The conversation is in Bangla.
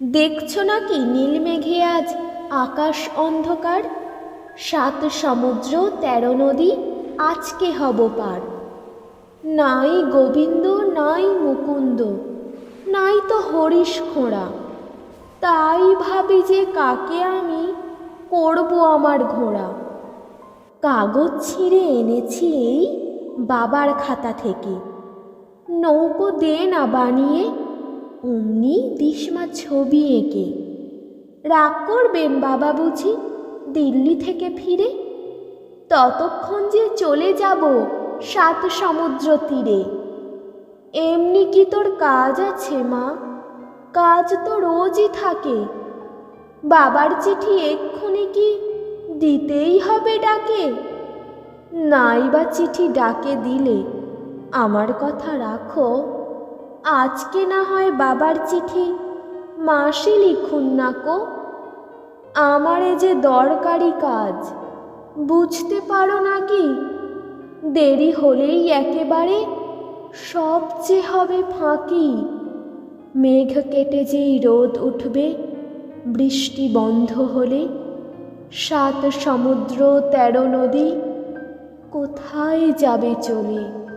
দেখছ নাকি নীল মেঘে আজ আকাশ অন্ধকার? সাত সমুদ্র, তেরো নদী, আজকে হব পার। নাই গোবিন্দ, নাই মুকুন্দ, নাই তো হরিশ খোঁড়া। তাই ভাবি যে কাকে আমি করব আমার ঘোড়া। কাগজ ছিঁড়ে এনেছি এই বাবার খাতা থেকে। নৌকো দে না বানিয়ে অমনি দিশমা ছবি এঁকে। রাগ করবেন বাবা বুঝি? দিল্লি থেকে ফিরে? ততক্ষণ যে চলে যাব সাত সমুদ্র তীরে। এমনি কি তোর কাজ আছে মা? কাজ তো রোজই থাকে। বাবার চিঠি এক্ষুনি কি দিতেই হবে ডাকে? নাই বা চিঠি ডাকে দিলে আমার কথা রাখো। আজকে না হয় বাবার চিঠি। মাসি লিখুন না কো। আমারে যে দরকারি কাজ। বুঝতে পারো নাকি দেরি হলেই একেবারে সব যে হবে ফাঁকি। মেঘ কেটে যেই রোদ উঠবে, বৃষ্টি বন্ধ হলে সাত সমুদ্র, তেরো নদী, কোথায় যাবে চলে?